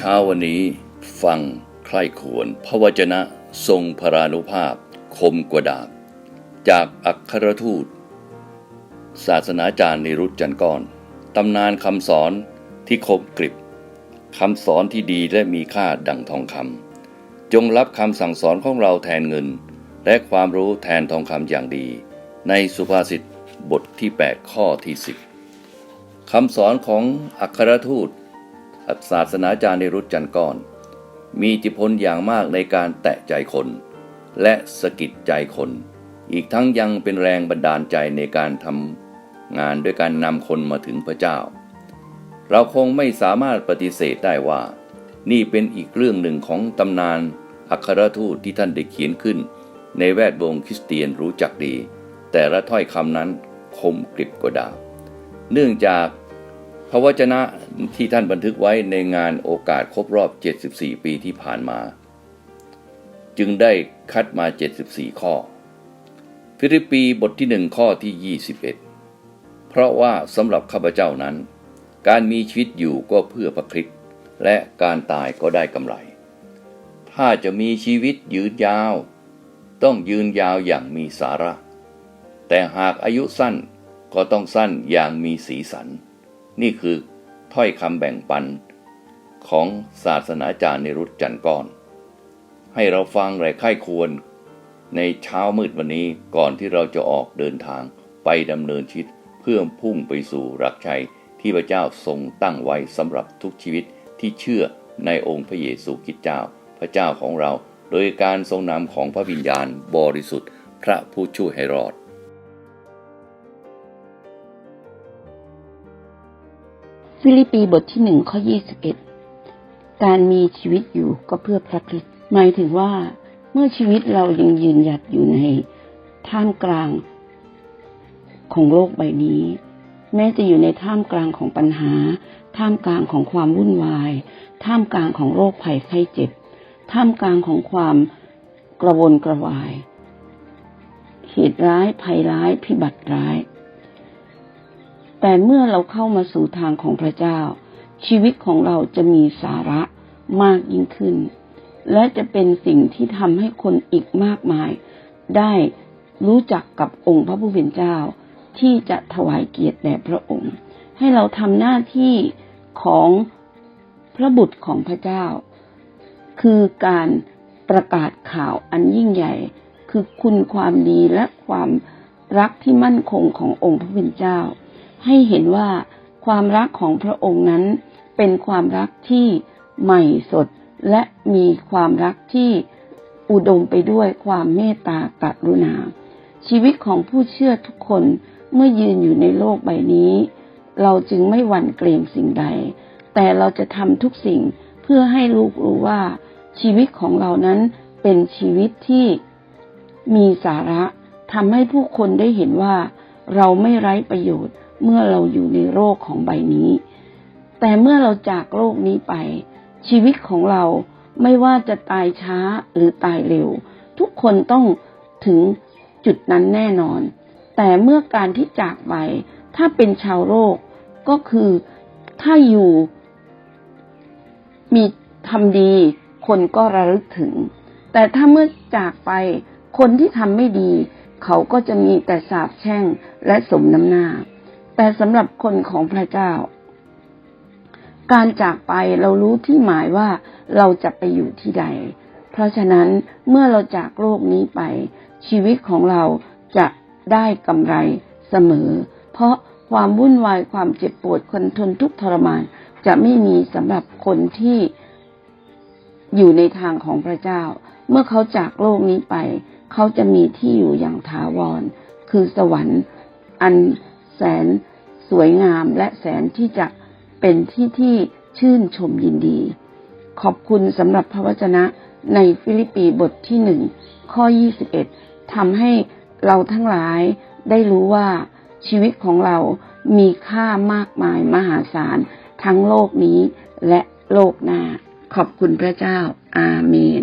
เช้าวันนี้ ฟังใคร่ควรพระวจนะทรงพรานุภาพ คมกว่าดาบ จากอัครทูต ศาสนาจารย์นิรุตจันก้อนตำนานคำสอนที่คมกริบคำสอนที่ดีและมีค่าดังทองคำจงรับคำสั่งสอนของเราแทนเงิน และความรู้แทนทองคำอย่างดี ในสุภาษิตบทที่ 8 ข้อที่ 10คำสอนของอัครทูต ศาสนาจารย์ในรุตจันทร์ก้อน มีอิทธิพลอย่างมากในการแตะใจคน และสะกิดใจคน อีกทั้งยังเป็นแรงบันดาลใจในการทำงานด้วยการนำคนมาถึงพระเจ้า เราคงไม่สามารถปฏิเสธได้ว่า นี่เป็นอีกเรื่องหนึ่งของตำนานอัครทูตที่ท่านได้เขียนขึ้น ในแวดวงคริสเตียนรู้จักดี แต่ละถ้อยคำนั้นคมกริบกว่าดาบเนื่องจาก พระวจนะที่ท่านบันทึกไว้ในงานโอกาสครบรอบ 74 ปีที่ผ่านมา จึงได้คัดมา 74 ข้อ ฟิลิปปีบทที่หนึ่งข้อที่ 21 เพราะว่าสำหรับข้าพเจ้านั้น การมีชีวิตอยู่ก็เพื่อพระคริสต์และการตายก็ได้กำไร ถ้าจะมีชีวิตยืนยาว ต้องยืนยาวอย่างมีสาระ แต่หากอายุสั้นก็ต้องสั้นอย่างมีสีสัน นี่คือถ้อยคำแบ่งปันของศาสนาจารย์ในรุตจันก้อน ให้เราฟังและค่ายควร ในเช้ามืดวันนี้ก่อนที่เราจะออกเดินทางไปดำเนินชีวิตเพื่อพุ่งไปสู่รักชัยที่พระเจ้าทรงตั้งไว้สำหรับทุกชีวิตที่เชื่อในองค์พระเยซูคริสต์เจ้า พระเจ้าของเรา โดยการทรงนำของพระวิญญาณบริสุทธิ์ พระผู้ช่วยให้รอด ฟิลิปปีบทที่หนึ่งข้อยี่สิบเอ็ดการมีชีวิตอยู่ก็เพื่อพระคริสต์หมายถึงว่า เมื่อชีวิตเรายังยืนหยัดอยู่ในท่ามกลางของโลกใบนี้ แม้จะอยู่ในท่ามกลางของปัญหา ท่ามกลางของความวุ่นวาย ท่ามกลางของโรคภัยไข้เจ็บ ท่ามกลางของความกระวนกระวาย เหตุร้ายภัยร้ายพิบัติร้าย แต่เมื่อเราเข้ามาสู่ทางของพระเจ้า ชีวิตของเราจะมีสาระมากยิ่งขึ้น และจะเป็นสิ่งที่ทำให้คนอีกมากมาย ได้รู้จักกับองค์พระผู้เป็นเจ้า ที่จะถวายเกียรติแด่พระองค์ ให้เราทำหน้าที่ของพระบุตรของพระเจ้า คือการประกาศข่าวอันยิ่งใหญ่ คือคุณความดีและความรักที่มั่นคงขององค์พระผู้เป็นเจ้า ให้เห็นว่าความรักของพระองค์นั้น เป็นความรักที่ใหม่สดและมีความรักที่อุดมไปด้วยความเมตตากรุณา ชีวิตของผู้เชื่อทุกคนเมื่อยืนอยู่ในโลกใบนี้ เราจึงไม่หวั่นเกรงสิ่งใด แต่เราจะทำทุกสิ่งเพื่อให้ลูกรู้ว่า ชีวิตของเรานั้นเป็นชีวิตที่มีสาระทำให้ผู้คนได้เห็นว่า เราไม่ไร้ประโยชน์ เมื่อเราอยู่ในโลกของใบนี้ แต่เมื่อเราจากโลกนี้ไป ชีวิตของเราไม่ว่าจะตายช้าหรือตายเร็ว ทุกคนต้องถึงจุดนั้นแน่นอน แต่เมื่อการที่จากไป ถ้าเป็นชาวโลกก็คือถ้าอยู่มีทำดี คนก็ระลึกถึง แต่ถ้าเมื่อจากไป คนที่ทำไม่ดี เขาก็จะมีแต่สาบแช่งและสมน้ำหน้า แต่สำหรับคนของพระเจ้า การจากไปเรารู้ที่หมายว่าเราจะไปอยู่ที่ใด เพราะฉะนั้นเมื่อเราจากโลกนี้ไป ชีวิตของเราจะได้กำไรเสมอ เพราะความวุ่นวายความเจ็บปวดคนทนทุกทรมาน จะไม่มีสำหรับคนที่อยู่ในทางของพระเจ้า เมื่อเขาจากโลกนี้ไป เขาจะมีที่อยู่อย่างถาวร คือสวรรค์อันแสน สวยงามและแสนที่จะเป็นที่ที่ชื่นชมยินดี ขอบคุณสำหรับพระวจนะในฟิลิปปีบทที่หนึ่งข้อ 21ทำให้เราทั้งหลายได้รู้ว่าชีวิตของเรามีค่ามากมายมหาศาล ทั้งโลกนี้และโลกหน้า ขอบคุณพระเจ้า อาเมน